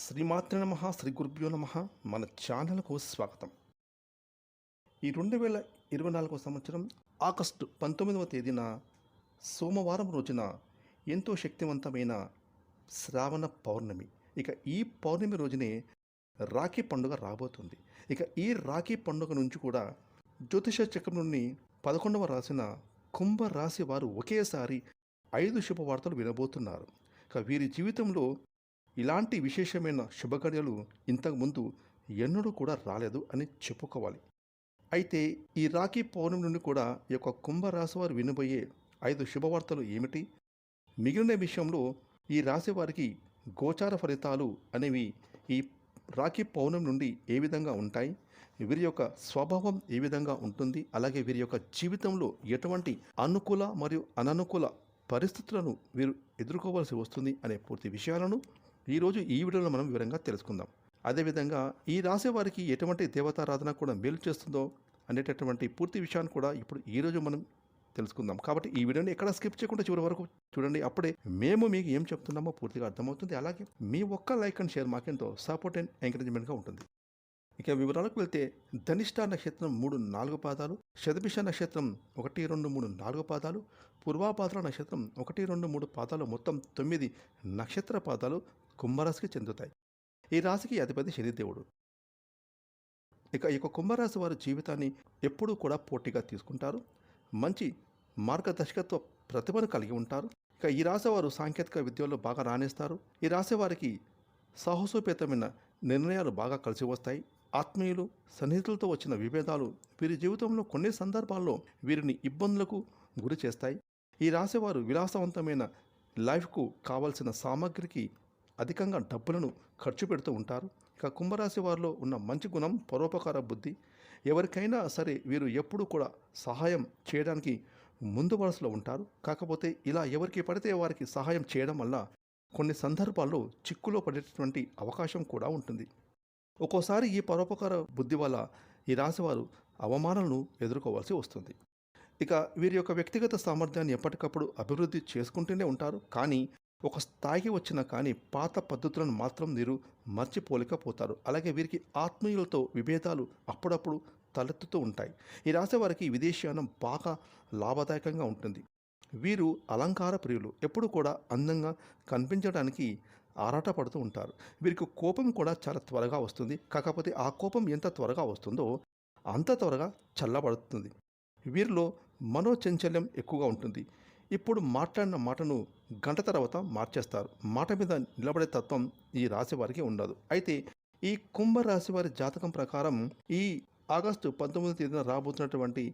శ్రీమాత్ర నమ శ్రీ గురుభ్యో నమ. మన ఛానల్కు స్వాగతం. ఈ రెండు వేల ఇరవై నాలుగవ సంవత్సరం ఆగస్టు పంతొమ్మిదవ తేదీన సోమవారం రోజున ఎంతో శక్తివంతమైన శ్రావణ పౌర్ణమి. ఇక ఈ పౌర్ణమి రోజునే రాఖీ పండుగ రాబోతుంది. ఇక ఈ రాఖీ పండుగ నుంచి కూడా జ్యోతిష చక్రం నుండి పదకొండవ రాసిన కుంభ రాశి వారు ఒకేసారి ఐదు శుభవార్తలు వినబోతున్నారు. ఇక వీరి జీవితంలో ఇలాంటి విశేషమైన శుభకార్యాలు ఇంతకుముందు ఎన్నడూ కూడా రాలేదు అని చెప్పుకోవాలి. అయితే ఈ రాఖీ పౌర్ణమి నుండి కూడా ఈ యొక్క కుంభరాశి వారు వినబోయే ఐదు శుభవార్తలు ఏమిటి? మిగిలిన విషయంలో ఈ రాశి వారికి గోచార ఫలితాలు అనేవి ఈ రాఖీ పౌర్ణమి నుండి ఏ విధంగా ఉంటాయి? వీరి యొక్క స్వభావం ఏ విధంగా ఉంటుంది? అలాగే వీరి యొక్క జీవితంలో ఎటువంటి అనుకూల మరియు అననుకూల పరిస్థితులను వీరు ఎదుర్కోవాల్సి వస్తుంది అనే పూర్తి విషయాలను ఈరోజు ఈ వీడియోలో మనం వివరంగా తెలుసుకుందాం. అదేవిధంగా ఈ రాసేవారికి ఎటువంటి దేవతారాధన కూడా మేలు చేస్తుందో అనేటటువంటి పూర్తి విషయాన్ని కూడా ఇప్పుడు ఈరోజు మనం తెలుసుకుందాం. కాబట్టి ఈ వీడియోని ఎక్కడ స్కిప్ చేయకుండా చివరి వరకు చూడండి. అప్పుడే మేము మీకు ఏం చెప్తున్నామో పూర్తిగా అర్థమవుతుంది. అలాగే మీ ఒక్క లైక్ అండ్ షేర్ మాకెంతో సపోర్ట్ అండ్ ఎంకరేజ్మెంట్గా ఉంటుంది. ఇక వివరాలకు వెళ్తే ధనిష్ట నక్షత్రం మూడు నాలుగు పాదాలు శతభిష నక్షత్రం ఒకటి రెండు మూడు నాలుగు పాదాలు పూర్వాపాదాల నక్షత్రం ఒకటి రెండు మూడు పాదాలు మొత్తం తొమ్మిది నక్షత్ర పాదాలు కుంభరాశికి చెందుతాయి. ఈ రాశికి అధిపతి శనిదేవుడు. ఇక ఈ యొక్క కుంభరాశి వారి జీవితాన్ని ఎప్పుడూ కూడా పోటీగా తీసుకుంటారు. మంచి మార్గదర్శకత్వ ప్రతిభను కలిగి ఉంటారు. ఇక ఈ రాశి వారు సాంకేతిక విద్యలో బాగా రాణిస్తారు. ఈ రాశి వారికి సాహసోపేతమైన నిర్ణయాలు బాగా కలిసి వస్తాయి. ఆత్మీయులు సన్నిహితులతో వచ్చిన విభేదాలు వీరి జీవితంలో కొన్ని సందర్భాల్లో వీరిని ఇబ్బందులకు గురి చేస్తాయి. ఈ రాసేవారు విలాసవంతమైన లైఫ్కు కావలసిన సామాగ్రికి అధికంగా డబ్బులను ఖర్చు పెడుతూ ఉంటారు. ఇక కుంభరాశి వారిలో ఉన్న మంచి గుణం పరోపకార బుద్ధి. ఎవరికైనా సరే వీరు ఎప్పుడూ కూడా సహాయం చేయడానికి ముందు వరుసలో ఉంటారు. కాకపోతే ఇలా ఎవరికి పడితే వారికి సహాయం చేయడం వల్ల కొన్ని సందర్భాల్లో చిక్కులో పడేటటువంటి అవకాశం కూడా ఉంటుంది. ఒక్కోసారి ఈ పరోపకార బుద్ధి వల్ల ఈ రాశివారు అవమానాలను ఎదుర్కోవాల్సి వస్తుంది. ఇక వీరి యొక్క వ్యక్తిగత సామర్థ్యాన్ని ఎప్పటికప్పుడు అభివృద్ధి చేసుకుంటూనే ఉంటారు. కానీ ఒక స్థాయికి వచ్చినా కానీ పాత పద్ధతులను మాత్రం మీరు మర్చిపోలేకపోతారు. అలాగే వీరికి ఆత్మీయులతో విభేదాలు అప్పుడప్పుడు తలెత్తుతూ ఉంటాయి. ఈ రాశి వారికి విదేశీయానం బాగా లాభదాయకంగా ఉంటుంది. వీరు అలంకార ప్రియులు. ఎప్పుడు కూడా అందంగా కనిపించడానికి ఆరాటపడుతూ ఉంటారు. వీరికి కోపం కూడా చాలా త్వరగా వస్తుంది. కాకపోతే ఆ కోపం ఎంత త్వరగా వస్తుందో అంత త్వరగా చల్లబడుతుంది. వీరిలో మనోచంచల్యం ఎక్కువగా ఉంటుంది. ఇప్పుడు మాట్లాడిన మాటను గంట తర్వాత మార్చేస్తారు. మాట మీద నిలబడే తత్వం ఈ రాశి వారికి ఉండదు. అయితే ఈ కుంభరాశి వారి జాతకం ప్రకారం ఈ ఆగస్టు పంతొమ్మిది తేదీన రాబోతున్నటువంటి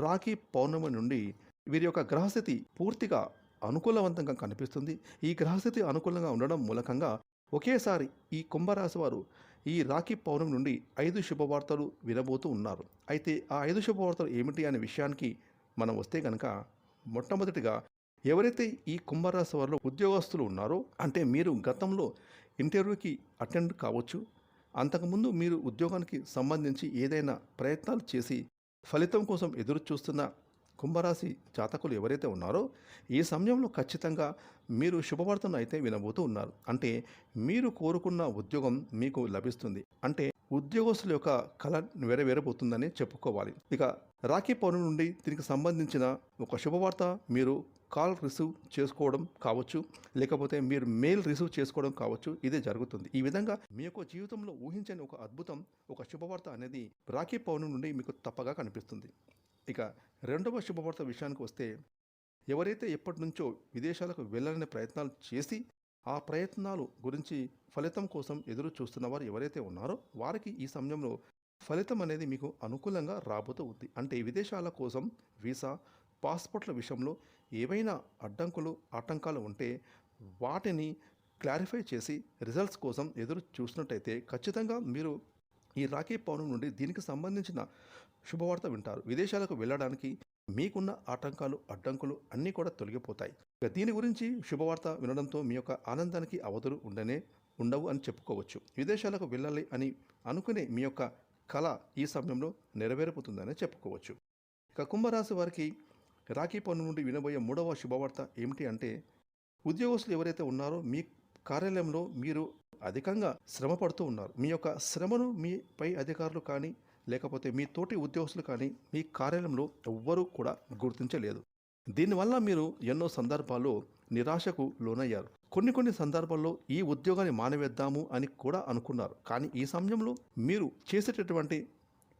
రాఖీ పౌర్ణమి నుండి వీరి యొక్క గ్రహస్థితి పూర్తిగా అనుకూలవంతంగా కనిపిస్తుంది. ఈ గ్రహస్థితి అనుకూలంగా ఉండడం మూలకంగా ఒకేసారి ఈ కుంభరాశి వారు ఈ రాఖీ పౌర్ణమి నుండి ఐదు శుభవార్తలు వినబోతూ ఉన్నారు. అయితే ఆ ఐదు శుభవార్తలు ఏమిటి అనే విషయానికి మనం వస్తే కనుక మొట్టమొదటిగా ఎవరైతే ఈ కుంభరాశి వారిలో ఉద్యోగస్తులు ఉన్నారో అంటే మీరు గతంలో ఇంటర్వ్యూకి అటెండ్ కావచ్చు అంతకుముందు మీరు ఉద్యోగానికి సంబంధించి ఏదైనా ప్రయత్నాలు చేసి ఫలితం కోసం ఎదురు చూస్తున్న కుంభరాశి జాతకులు ఎవరైతే ఉన్నారో ఈ సమయంలో ఖచ్చితంగా మీరు శుభవార్తను అయితే వినబోతూ ఉన్నారు. అంటే మీరు కోరుకున్న ఉద్యోగం మీకు లభిస్తుంది. అంటే ఉద్యోగస్తుల యొక్క కళ నెరవేరబోతుందని చెప్పుకోవాలి. ఇక రాఖీ పౌర్ణమి నుండి దీనికి సంబంధించిన ఒక శుభవార్త మీరు కాల్ రిసీవ్ చేసుకోవడం కావచ్చు లేకపోతే మీరు మెయిల్ రిసీవ్ చేసుకోవడం కావచ్చు ఇదే జరుగుతుంది. ఈ విధంగా మీ యొక్క జీవితంలో ఊహించని ఒక అద్భుతం ఒక శుభవార్త అనేది రాఖీ పౌర్ణమి నుండి మీకు తప్పగా కనిపిస్తుంది. ఇక రెండవ శుభవార్త విషయానికి వస్తే ఎవరైతే ఎప్పటి నుంచో విదేశాలకు వెళ్ళాలనే ప్రయత్నాలు చేసి ఆ ప్రయత్నాలు గురించి ఫలితం కోసం ఎదురు చూస్తున్న వారు ఎవరైతే ఉన్నారో వారికి ఈ సమయంలో ఫలితం అనేది మీకు అనుకూలంగా రాబోతూ ఉంది. అంటే విదేశాల కోసం వీసా పాస్పోర్ట్ల విషయంలో ఏవైనా అడ్డంకులు ఆటంకాలు ఉంటే వాటిని క్లారిఫై చేసి రిజల్ట్స్ కోసం ఎదురు చూసినట్టయితే ఖచ్చితంగా మీరు ఈ రాఖీ పౌర్ణమి నుండి దీనికి సంబంధించిన శుభవార్త వింటారు. విదేశాలకు వెళ్ళడానికి మీకున్న ఆటంకాలు అడ్డంకులు అన్నీ కూడా తొలగిపోతాయి. ఇక దీని గురించి శుభవార్త వినడంతో మీ యొక్క ఆనందానికి అవధులు ఉండనే ఉండవు అని చెప్పుకోవచ్చు. విదేశాలకు వెళ్ళాలి అని అనుకునే మీ యొక్క కళ ఈ సమయంలో నెరవేరిపోతుందని చెప్పుకోవచ్చు. ఇక కుంభరాశి వారికి రాఖీ పౌర్ణమి నుండి వినబోయే మూడవ శుభవార్త ఏమిటి అంటే ఉద్యోగస్తులు ఎవరైతే ఉన్నారో మీ కార్యాలయంలో మీరు అధికంగా శ్రమ పడుతూ ఉన్నారు. మీ యొక్క శ్రమను మీ పై అధికారులు కానీ లేకపోతే మీ తోటి ఉద్యోగస్తులు కానీ మీ కార్యాలయంలో ఎవ్వరూ కూడా గుర్తించలేదు. దీనివల్ల మీరు ఎన్నో సందర్భాల్లో నిరాశకు లోనయ్యారు. కొన్ని కొన్ని సందర్భాల్లో ఈ ఉద్యోగాన్ని మానవేద్దాము అని కూడా అనుకున్నారు. కానీ ఈ సమయంలో మీరు చేసేటటువంటి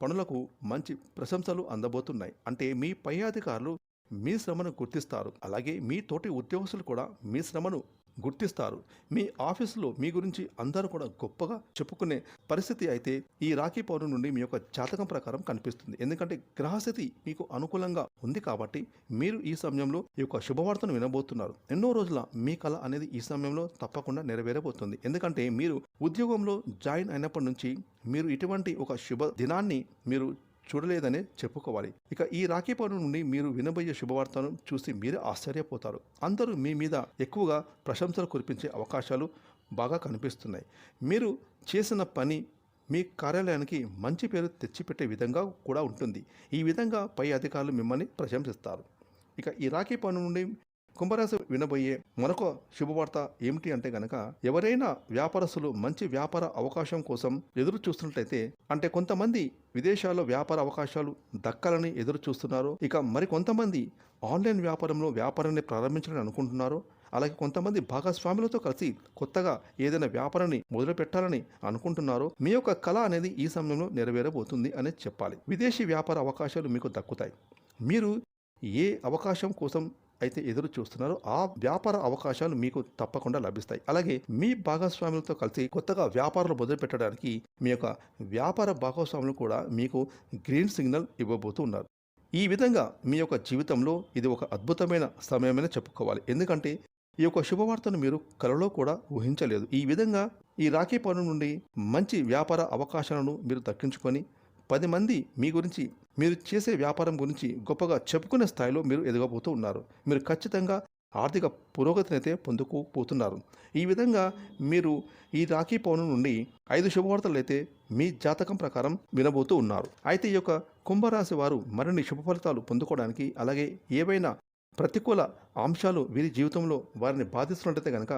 పనులకు మంచి ప్రశంసలు అందబోతున్నాయి. అంటే మీ పై అధికారులు మీ శ్రమను గుర్తిస్తారు. అలాగే మీ తోటి ఉద్యోగస్తులు కూడా మీ శ్రమను గుర్తిస్తారు. మీ ఆఫీసులో మీ గురించి అందరూ కూడా గొప్పగా చెప్పుకునే పరిస్థితి అయితే ఈ రాఖీ పౌర్ణమి నుండి మీ యొక్క జాతకం ప్రకారం కనిపిస్తుంది. ఎందుకంటే గ్రహస్థితి మీకు అనుకూలంగా ఉంది కాబట్టి మీరు ఈ సమయంలో ఈ యొక్క శుభవార్తను వినబోతున్నారు. ఎన్నో రోజుల మీ కళ అనేది ఈ సమయంలో తప్పకుండా నెరవేరబోతుంది. ఎందుకంటే మీరు ఉద్యోగంలో జాయిన్ అయినప్పటి నుంచి మీరు ఇటువంటి ఒక శుభ దినాన్ని మీరు చూడలేదనే చెప్పుకోవాలి. ఇక ఈ రాఖీ పౌర్ణమి నుండి మీరు వినబోయే శుభవార్తను చూసి మీరే ఆశ్చర్యపోతారు. అందరూ మీ మీద ఎక్కువగా ప్రశంసలు కురిపించే అవకాశాలు బాగా కనిపిస్తున్నాయి. మీరు చేసిన పని మీ కార్యాలయానికి మంచి పేరు తెచ్చిపెట్టే విధంగా కూడా ఉంటుంది. ఈ విధంగా పై అధికారులు మిమ్మల్ని ప్రశంసిస్తారు. ఇక ఈ రాఖీ పౌర్ణమి నుండి కుంభరాశి వినబోయే మరొక శుభవార్త ఏమిటి అంటే గనక ఎవరైనా వ్యాపారస్తులు మంచి వ్యాపార అవకాశం కోసం ఎదురు చూస్తున్నట్లయితే అంటే కొంతమంది విదేశాల్లో వ్యాపార అవకాశాలు దక్కాలని ఎదురు చూస్తున్నారు. ఇక మరి కొంతమంది ఆన్లైన్ వ్యాపారంలో వ్యాపారాన్ని ప్రారంభించాలని అనుకుంటున్నారు. అలాగే కొంతమంది భాగస్వాములతో కలిసి కొత్తగా ఏదైనా వ్యాపారాన్ని మొదలు పెట్టాలని అనుకుంటున్నారో. మీ యొక్క కళ అనేది ఈ సమయంలో నెరవేరబోతుంది అనేది చెప్పాలి. విదేశీ వ్యాపార అవకాశాలు మీకు దక్కుతాయి. మీరు ఏ అవకాశం కోసం అయితే ఎదురు చూస్తున్నారో. ఆ వ్యాపార అవకాశాలు మీకు తప్పకుండా లభిస్తాయి. అలాగే మీ భాగస్వాములతో కలిసి కొత్తగా వ్యాపారాలు మొదలు పెట్టడానికి మీ యొక్క వ్యాపార భాగస్వాములు కూడా మీకు గ్రీన్ సిగ్నల్ ఇవ్వబోతున్నారు. ఈ విధంగా మీ యొక్క జీవితంలో ఇది ఒక అద్భుతమైన సమయమని చెప్పుకోవాలి. ఎందుకంటే ఈ యొక్క శుభవార్తను మీరు కలలో కూడా ఊహించలేదు. ఈ విధంగా ఈ రాఖీ పౌర్ణమి నుండి మంచి వ్యాపార అవకాశాలను మీరు దక్కించుకొని పది మంది మీ గురించి మీరు చేసే వ్యాపారం గురించి గొప్పగా చెప్పుకునే స్థాయిలో మీరు ఎదగబోతూ ఉన్నారు. మీరు ఖచ్చితంగా ఆర్థిక పురోగతిని అయితే పొందుకోపోతున్నారు ఈ విధంగా మీరు ఈ రాఖీ పౌర్ణమి నుండి ఐదు శుభవార్తలు అయితే మీ జాతకం ప్రకారం వినబోతూ ఉన్నారు. అయితే ఈ యొక్క కుంభరాశి వారు మరిన్ని శుభ ఫలితాలు పొందుకోవడానికి అలాగే ఏవైనా ప్రతికూల అంశాలు వీరి జీవితంలో వారిని బాధిస్తున్నట్టయితే కనుక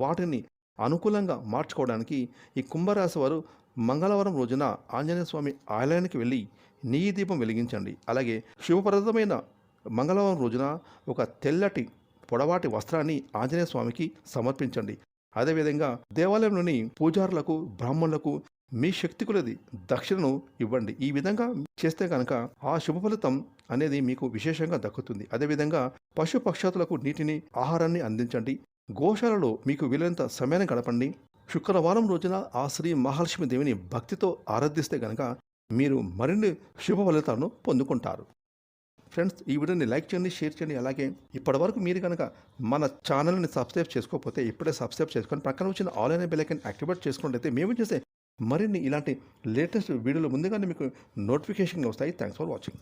వాటిని అనుకూలంగా మార్చుకోవడానికి ఈ కుంభరాశి వారు మంగళవారం రోజున ఆంజనేయ స్వామి ఆలయానికి వెళ్ళి నెయ్యి దీపం వెలిగించండి. అలాగే శుభప్రదమైన మంగళవారం రోజున ఒక తెల్లటి పొడవాటి వస్త్రాన్ని ఆంజనేయ స్వామికి సమర్పించండి. అదేవిధంగా దేవాలయంలోని పూజారులకు బ్రాహ్మణులకు మీ శక్తి కొలది దక్షిణను ఇవ్వండి. ఈ విధంగా చేస్తే కనుక ఆ శుభ ఫలితం అనేది మీకు విశేషంగా దక్కుతుంది. అదేవిధంగా పశు పక్షాతులకు నీటిని ఆహారాన్ని అందించండి. గోశాలలో మీకు వీలైనంత సమయాన్ని గడపండి. శుక్రవారం రోజున ఆ శ్రీ మహాలక్ష్మి దేవిని భక్తితో ఆరాధిస్తే కనుక మీరు మరిన్ని శుభ ఫలితాలను పొందుకుంటారు. ఫ్రెండ్స్ ఈ వీడియోని లైక్ చేయండి షేర్ చేయండి. అలాగే ఇప్పటివరకు మీరు కనుక మన ఛానల్ని సబ్స్క్రైబ్ చేసుకోకపోతే ఇప్పుడే సబ్స్క్రైబ్ చేసుకొని పక్కన వచ్చిన ఆన్లైన్ బెలైకన్ యాక్టివేట్ చేసుకున్నట్లయితే మేము చేసే మరిన్ని ఇలాంటి లేటెస్ట్ వీడియోలు ముందుగానే మీకు నోటిఫికేషన్ వస్తాయి. Thanks for watching.